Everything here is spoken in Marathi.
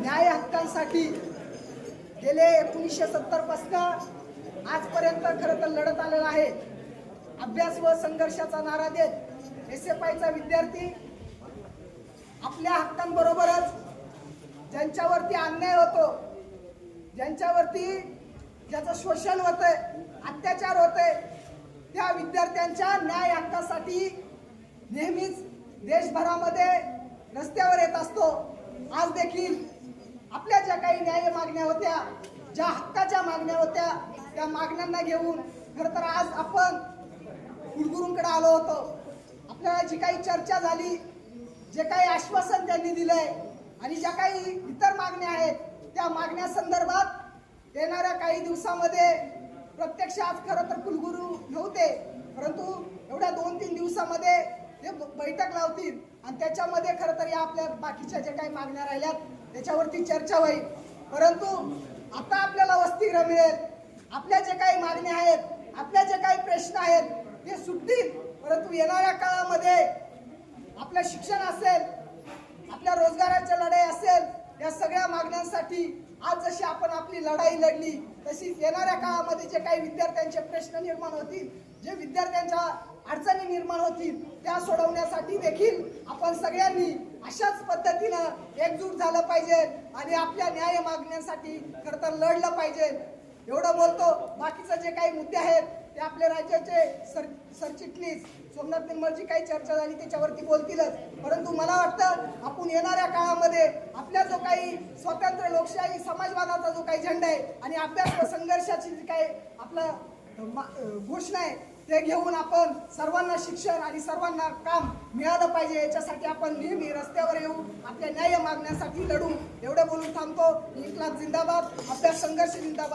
न्याय हक्कांसाठी गेले एकोणीसशे सत्तरपासून आजपर्यंत खरं तर लढत आलेला आहे. अभ्यास व संघर्षाचा नारा देत एस एफ आयचा विद्यार्थी आपल्या हक्कांबरोबरच ज्यांच्यावरती अन्याय होतो ज्यांच्यावरती ज्याचं शोषण होतंय अत्याचार होतंय त्या विद्यार्थ्यांच्या न्याय हक्कासाठी नेहमीच देशभरामध्ये रस्त्यावर येत असतो. आज देखील आपल्या ज्या काही न्याय मागण्या होत्या ज्या हक्काच्या मागण्या होत्या त्या मागण्यांना घेऊन खरं तर आज आपण कुलगुरूंकडे आलो होतो. आपल्याला जी काही चर्चा झाली जे काही आश्वासन त्यांनी दिलंय आणि ज्या काही इतर मागण्या आहेत त्या मागण्या संदर्भात येणाऱ्या काही दिवसामध्ये प्रत्यक्ष आज खरं तर कुलगुरू नव्हते परंतु एवढ्या दोन तीन दिवसामध्ये ते ब- बैठक लावतील. आणि त्याच्यामध्ये खरं तर या आपल्या बाकीच्या ज्या काही मागण्या राहिल्यात त्याच्यावरती चर्चा होईल. परंतु आता आपल्याला वसतिगृह मिळेल. आपल्या जे काही मागण्या आहेत आपल्या जे काही प्रश्न आहेत ते सुटतील. परंतु येणाऱ्या काळामध्ये आपलं शिक्षण असेल आपल्या रोजगाराच्या लढाई असेल या सगळ्या मागण्यांसाठी आज जशी आपण आपली लढाई लढली तशीच येणाऱ्या काळामध्ये जे काही विद्यार्थ्यांचे प्रश्न निर्माण होतील जे विद्यार्थ्यांच्या अडचणी निर्माण होतील त्या सोडवण्यासाठी देखील आपण सगळ्यांनी अशाच पद्धतीनं एकजूट झालं पाहिजे आणि आपल्या न्याय मागण्यासाठी खरं तर लढलं पाहिजे. एवढं बोलतो. बाकीचं जे काही मुद्दे आहेत ते आपल्या राज्याचे सर सरचिटणीस सोमनाथ निर्मलची काही चर्चा झाली त्याच्यावरती बोलतीलच. परंतु मला वाटतं आपण येणाऱ्या काळामध्ये आपल्या जो काही स्वतंत्र लोकशाही समाजवादाचा जो काही झेंडा आहे आणि अभ्यास व संघर्षाची जी काही आपलं घोषणा आहे ते घेऊन आपण सर्वांना शिक्षण आणि सर्वांना काम मिळालं पाहिजे. याच्यासाठी आपण नेहमी रस्त्यावर येऊ आपल्या न्याय मागण्यासाठी लढू. एवढं बोलून थांबतो. इन्कलाब जिंदाबाद. अभ्यास संघर्ष जिंदाबाद.